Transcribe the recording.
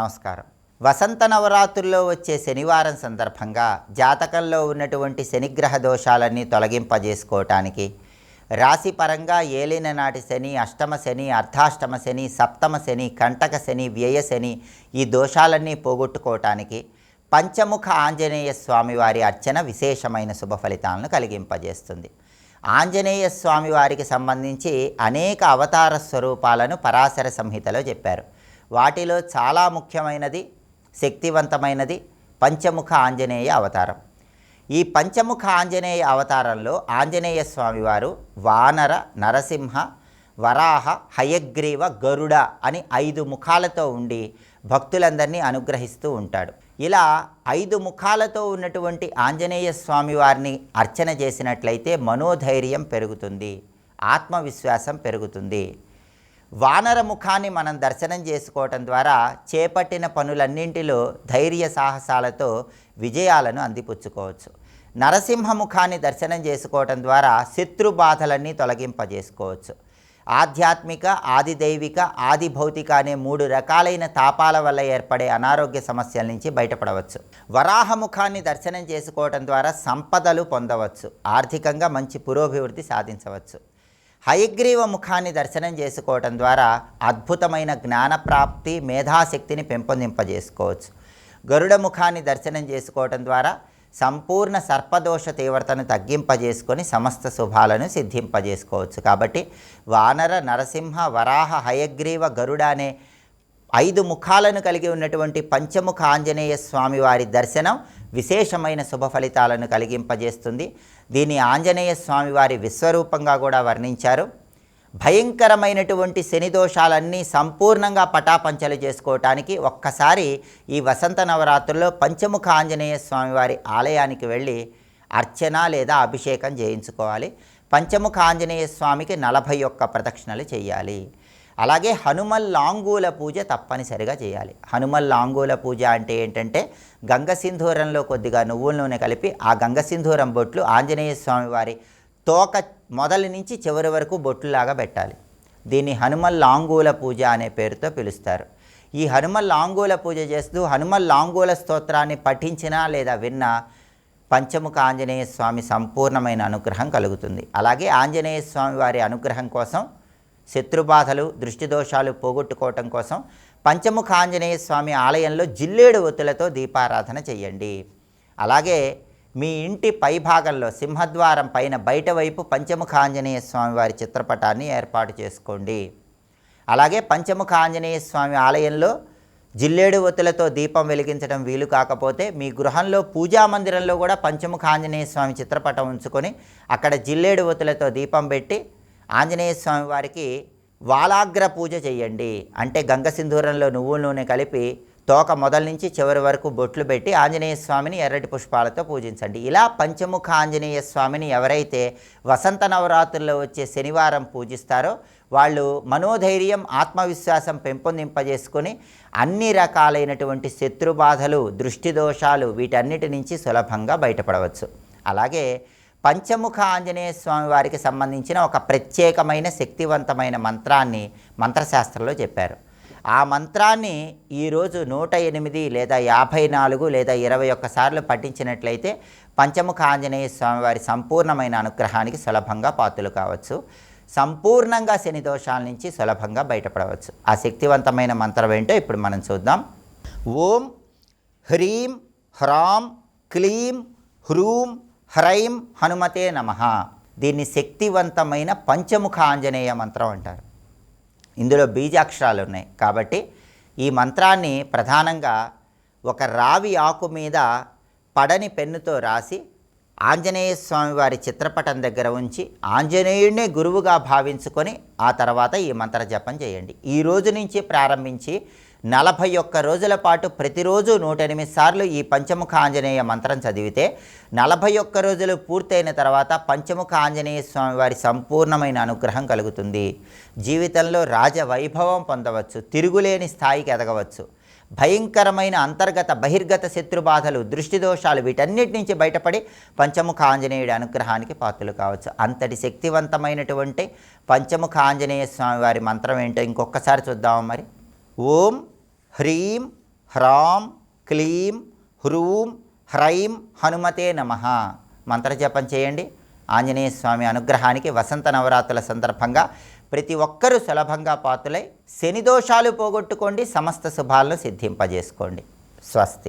నమస్కారం. వసంత నవరాత్రుల్లో వచ్చే శనివారం సందర్భంగా జాతకంలో ఉన్నటువంటి శనిగ్రహ దోషాలన్నీ తొలగింపజేసుకోవటానికి రాశి పరంగా ఏలిన నాటి శని అష్టమ శని అర్ధాష్టమ శని సప్తమ శని కంటక శని వ్యయ శని ఈ దోషాలన్నీ పోగొట్టుకోవటానికి పంచముఖ ఆంజనేయ స్వామివారి అర్చన విశేషమైన శుభ ఫలితాలను కలిగింపజేస్తుంది. ఆంజనేయ స్వామి వారికి సంబంధించి అనేక అవతార స్వరూపాలను పరాశర సంహితలో చెప్పారు. వాటిలో చాలా ముఖ్యమైనది శక్తివంతమైనది పంచముఖ ఆంజనేయ అవతారం. ఈ పంచముఖ ఆంజనేయ అవతారంలో ఆంజనేయ స్వామివారు వానర నరసింహ వరాహ హయగ్రీవ గరుడ అని ఐదు ముఖాలతో ఉండి భక్తులందరినీ అనుగ్రహిస్తూ ఉంటాడు. ఇలా ఐదు ముఖాలతో ఉన్నటువంటి ఆంజనేయ స్వామి వారిని అర్చన చేసినట్లయితే మనోధైర్యం పెరుగుతుంది ఆత్మవిశ్వాసం పెరుగుతుంది. వానర ముఖాన్ని మనం దర్శనం చేసుకోవటం ద్వారా చేపట్టిన పనులన్నింటిలో ధైర్య సాహసాలతో విజయాలను అందిపుచ్చుకోవచ్చు. నరసింహ ముఖాన్ని దర్శనం చేసుకోవటం ద్వారా శత్రు బాధలన్నీ తొలగింపజేసుకోవచ్చు. ఆధ్యాత్మిక ఆది దైవిక ఆది భౌతిక అనే మూడు రకాలైన తాపాల వల్ల ఏర్పడే అనారోగ్య సమస్యల నుంచి బయటపడవచ్చు. వరాహముఖాన్ని దర్శనం చేసుకోవటం ద్వారా సంపదలు పొందవచ్చు. ఆర్థికంగా మంచి పురోభివృద్ధి సాధించవచ్చు. హయగ్రీవ ముఖాన్ని దర్శనం చేసుకోవటం ద్వారా అద్భుతమైన జ్ఞానప్రాప్తి మేధాశక్తిని పెంపొందింపజేసుకోవచ్చు. గరుడ ముఖాన్ని దర్శనం చేసుకోవటం ద్వారా సంపూర్ణ సర్పదోష తీవ్రతను తగ్గింపజేసుకొని సమస్త శుభాలను సిద్ధింపజేసుకోవచ్చు. కాబట్టి వానర నరసింహ వరాహ హయగ్రీవ గరుడ అనే ఐదు ముఖాలను కలిగి ఉన్నటువంటి పంచముఖ ఆంజనేయ స్వామి వారి దర్శనం విశేషమైన శుభ ఫలితాలను కలిగింపజేస్తుంది. దీన్ని ఆంజనేయ స్వామి వారి విశ్వరూపంగా కూడా వర్ణించారు. భయంకరమైనటువంటి శని దోషాలన్నీ సంపూర్ణంగా పటాపంచలు చేసుకోవటానికి ఒక్కసారి ఈ వసంత నవరాత్రుల్లో పంచముఖ ఆంజనేయ స్వామివారి ఆలయానికి వెళ్ళి అర్చన లేదా అభిషేకం చేయించుకోవాలి. పంచముఖ ఆంజనేయ స్వామికి నలభై ఒక్క ప్రదక్షిణలు చేయాలి. అలాగే హనుమల్ లాంగూల పూజ తప్పనిసరిగా చేయాలి. హనుమల్ లాంగూల పూజ అంటే ఏంటంటే గంగసింధూరంలో కొద్దిగా నువ్వుల నూనె కలిపి ఆ గంగసింధూరం బొట్లు ఆంజనేయ స్వామి వారి తోక మొదలు నుంచి చివరి వరకు బొట్లులాగా పెట్టాలి. దీన్ని హనుమల్ లాంగూల పూజ అనే పేరుతో పిలుస్తారు. ఈ హనుమల్ లాంగూల పూజ చేస్తూ హనుమల్ లాంగూల స్తోత్రాన్ని పఠించినా లేదా విన్నా పంచముఖ ఆంజనేయ స్వామి సంపూర్ణమైన అనుగ్రహం కలుగుతుంది. అలాగే ఆంజనేయ స్వామి వారి అనుగ్రహం కోసం శత్రుబాధలు దృష్టి దోషాలు పోగొట్టుకోవటం కోసం పంచముఖ ఆంజనేయ స్వామి ఆలయంలో జిల్లేడు ఒత్తులతో దీపారాధన చేయండి. అలాగే మీ ఇంటి పైభాగంలో సింహద్వారం పైన బయట వైపు పంచముఖ ఆంజనేయ స్వామి వారి చిత్రపటాన్ని ఏర్పాటు చేసుకోండి. అలాగే పంచముఖ ఆంజనేయ స్వామి ఆలయంలో జిల్లేడు ఒత్తులతో దీపం వెలిగించడం వీలు కాకపోతే మీ గృహంలో పూజా మందిరంలో కూడా పంచముఖ ఆంజనేయ స్వామి చిత్రపటం ఉంచుకొని అక్కడ జిల్లేడు ఒత్తులతో దీపం పెట్టి ఆంజనేయ స్వామి వారికి వాలాగ్ర పూజ చేయండి. అంటే గంగ సింధూరంలో నువ్వుల నూనె కలిపి తోక మొదల నుంచి చివరి వరకు బొట్లు పెట్టి ఆంజనేయ స్వామిని ఎర్రటి పుష్పాలతో పూజించండి. ఇలా పంచముఖ ఆంజనేయ స్వామిని ఎవరైతే వసంత నవరాత్రుల్లో వచ్చే శనివారం పూజిస్తారో వాళ్ళు మనోధైర్యం ఆత్మవిశ్వాసం పెంపొందింపజేసుకొని అన్ని రకాలైనటువంటి శత్రుబాధలు దృష్టి దోషాలు వీటన్నిటి నుంచి సులభంగా బయటపడవచ్చు. అలాగే పంచముఖ ఆంజనేయ స్వామి వారికి సంబంధించిన ఒక ప్రత్యేకమైన శక్తివంతమైన మంత్రాన్ని మంత్రశాస్త్రంలో చెప్పారు. ఆ మంత్రాన్ని ఈరోజు నూట ఎనిమిది లేదా యాభై నాలుగు లేదా ఇరవై ఒక్కసార్లు పఠించినట్లయితే పంచముఖ ఆంజనేయ స్వామి వారి సంపూర్ణమైన అనుగ్రహానికి సులభంగా పాత్రలు కావచ్చు. సంపూర్ణంగా శని దోషాల నుంచి సులభంగా బయటపడవచ్చు. ఆ శక్తివంతమైన మంత్రం ఏంటో ఇప్పుడు మనం చూద్దాం. ఓం హ్రీం హ్రాం క్లీం హ్రూం హ్రైం హనుమతే నమ. దీన్ని శక్తివంతమైన పంచముఖ ఆంజనేయ మంత్రం అంటారు. ఇందులో బీజాక్షరాలు ఉన్నాయి. కాబట్టి ఈ మంత్రాన్ని ప్రధానంగా ఒక రావి ఆకు మీద పడని పెన్నుతో రాసి ఆంజనేయ స్వామి వారి చిత్రపటం దగ్గర ఉంచి ఆంజనేయుడినే గురువుగా భావించుకొని ఆ తర్వాత ఈ మంత్ర జపం చేయండి. ఈ రోజు నుంచి ప్రారంభించి నలభై ఒక్క రోజుల పాటు ప్రతిరోజు నూట ఎనిమిది సార్లు ఈ పంచముఖ ఆంజనేయ మంత్రం చదివితే నలభై ఒక్క రోజులు పూర్తయిన తర్వాత పంచముఖ ఆంజనేయ స్వామి వారి సంపూర్ణమైన అనుగ్రహం కలుగుతుంది. జీవితంలో రాజవైభవం పొందవచ్చు తిరుగులేని స్థాయికి ఎదగవచ్చు. భయంకరమైన అంతర్గత బహిర్గత శత్రుబాధలు దృష్టి దోషాలు వీటన్నిటి నుంచి బయటపడి పంచముఖ ఆంజనేయుడి అనుగ్రహానికి పాత్రలు కావచ్చు. అంతటి శక్తివంతమైనటువంటి పంచముఖ ఆంజనేయ స్వామి వారి మంత్రం ఏంటో ఇంకొకసారి చూద్దామా మరి. ఓం హ్రీం హ్రాం క్లీం హ్రూం హ్రైం హనుమతే నమ. మంత్రజపం చేయండి. ఆంజనేయ స్వామి అనుగ్రహానికి వసంత నవరాత్రుల సందర్భంగా ప్రతి ఒక్కరూ సులభంగా పాతులై శని దోషాలు పోగొట్టుకోండి సమస్త శుభాలను సిద్ధింపజేసుకోండి. స్వస్తి.